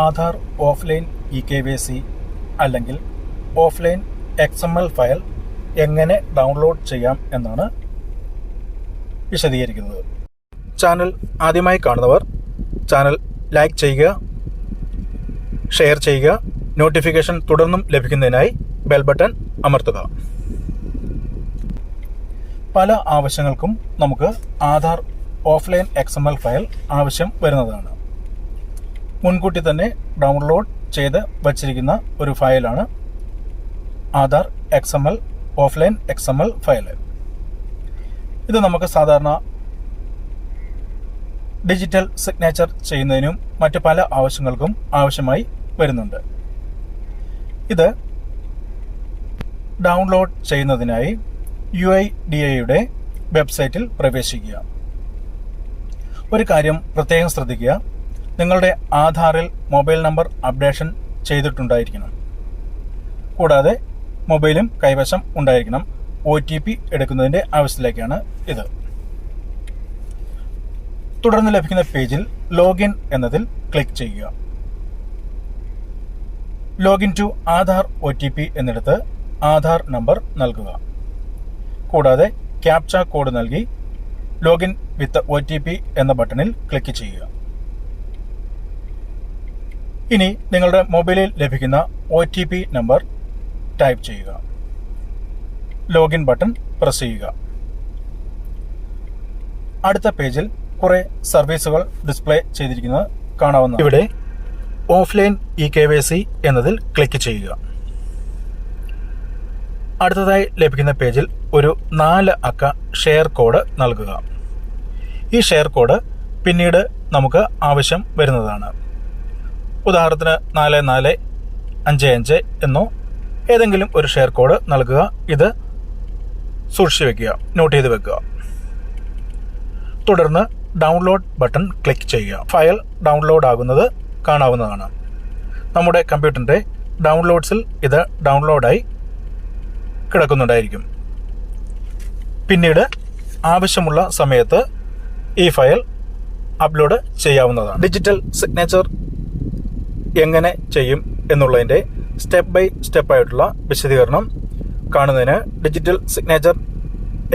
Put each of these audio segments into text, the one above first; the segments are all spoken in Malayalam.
Aadhaar offline E K Y C അല്ലെങ്കിൽ offline X M L file എങ്ങനെ ഡൗൺലോഡ് ചെയ്യാം എന്നാണ് വിശദീകരിക്കുന്നത്. ചാനൽ ആദ്യമായി കാണുന്നവർ ചാനൽ ലൈക്ക് ചെയ്യുക ഷെയർ ചെയ്യുക നോട്ടിഫിക്കേഷൻ തുടർന്നും ലഭിക്കുന്നതിനായി ബെൽ ബട്ടൺ അമർത്തുക. പല ആവശ്യങ്ങൾക്കും നമുക്ക് ആധാർ ഓഫ്ലൈൻ എക്സ് ഫയൽ ആവശ്യം വരുന്നതാണ്. മുൻകൂട്ടി തന്നെ ഡൗൺലോഡ് ചെയ്ത് വച്ചിരിക്കുന്ന ഒരു ഫയലാണ് Aadhaar X M L offline X M L file ഇത് നമുക്ക് സാധാരണ ഡിജിറ്റൽ സിഗ്നേച്ചർ ചെയ്യുന്നതിനും മറ്റ് പല ആവശ്യങ്ങൾക്കും ആവശ്യമായി വരുന്നുണ്ട്. ഇത് ഡൗൺലോഡ് ചെയ്യുന്നതിനായി യു ഐ ഡി എയുടെ വെബ്സൈറ്റിൽ പ്രവേശിക്കുക. ഒരു കാര്യം പ്രത്യേകം ശ്രദ്ധിക്കുക. നിങ്ങളുടെ ആധാറിൽ മൊബൈൽ നമ്പർ അപ്ഡേഷൻ ചെയ്തിട്ടുണ്ടായിരിക്കണം. കൂടാതെ മൊബൈലും കൈവശം ഉണ്ടായിരിക്കണം. ഒ ടി പി എടുക്കുന്നതിന്റെ ആവശ്യത്തിലേക്കാണ് ഇത്. തുടർന്ന് ലഭിക്കുന്ന പേജിൽ ലോഗിൻ എന്നതിൽ ക്ലിക്ക് ചെയ്യുക. Login to Aadhaar O T P എന്നിടത്ത് Aadhaar number നൽകുക. കൂടാതെ ക്യാപ്ച കോഡ് നൽകി login with O T P എന്ന ബട്ടണിൽ ക്ലിക്ക് ചെയ്യുക. ഇനി നിങ്ങളുടെ മൊബൈലിൽ ലഭിക്കുന്ന O T P number type ചെയ്യുക. ലോഗിൻ ബട്ടൺ പ്രസ് ചെയ്യുക. അടുത്ത പേജിൽ കുറെ സർവീസുകൾ ഡിസ്പ്ലേ ചെയ്തിരിക്കുന്നത് കാണാവുന്ന ഇവിടെ offline E K Y C എന്നതിൽ ക്ലിക്ക് ചെയ്യുക. അടുത്തതായി ലഭിക്കുന്ന പേജിൽ ഒരു നാല് അക്ക ഷെയർ കോഡ് നൽകുക. ഈ ഷെയർ കോഡ് പിന്നീട് നമുക്ക് ആവശ്യം വരുന്നതാണ്. ഉദാഹരണത്തിന് നാല് നാല് അഞ്ച് അഞ്ച് എന്നോ ഏതെങ്കിലും ഒരു ഷെയർ കോഡ് നൽകുക. ഇത് സൂക്ഷിച്ചു വെക്കുക നോട്ട് ചെയ്ത് വെക്കുക. തുടർന്ന് ഡൗൺലോഡ് ബട്ടൺ ക്ലിക്ക് ചെയ്യുക. ഫയൽ ഡൗൺലോഡ് ആകുന്നത് കാണാവുന്നതാണ്. നമ്മുടെ കമ്പ്യൂട്ടറിന്റെ ഡൗൺലോഡ്സിൽ ഇത് ഡൗൺലോഡായി കിടക്കുന്നുണ്ടായിരിക്കും. പിന്നീട് ആവശ്യമുള്ള സമയത്ത് ഈ ഫയൽ അപ്ലോഡ് ചെയ്യാവുന്നതാണ്. ഡിജിറ്റൽ സിഗ്നേച്ചർ എങ്ങനെ ചെയ്യും എന്നുള്ളതിന്റെ സ്റ്റെപ്പ് ബൈ സ്റ്റെപ്പ് ആയിട്ടുള്ള വിശദീകരണം കാണുന്നതിന് ഡിജിറ്റൽ സിഗ്നേച്ചർ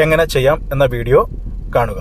എങ്ങനെ ചെയ്യാം എന്ന വീഡിയോ കാണുക.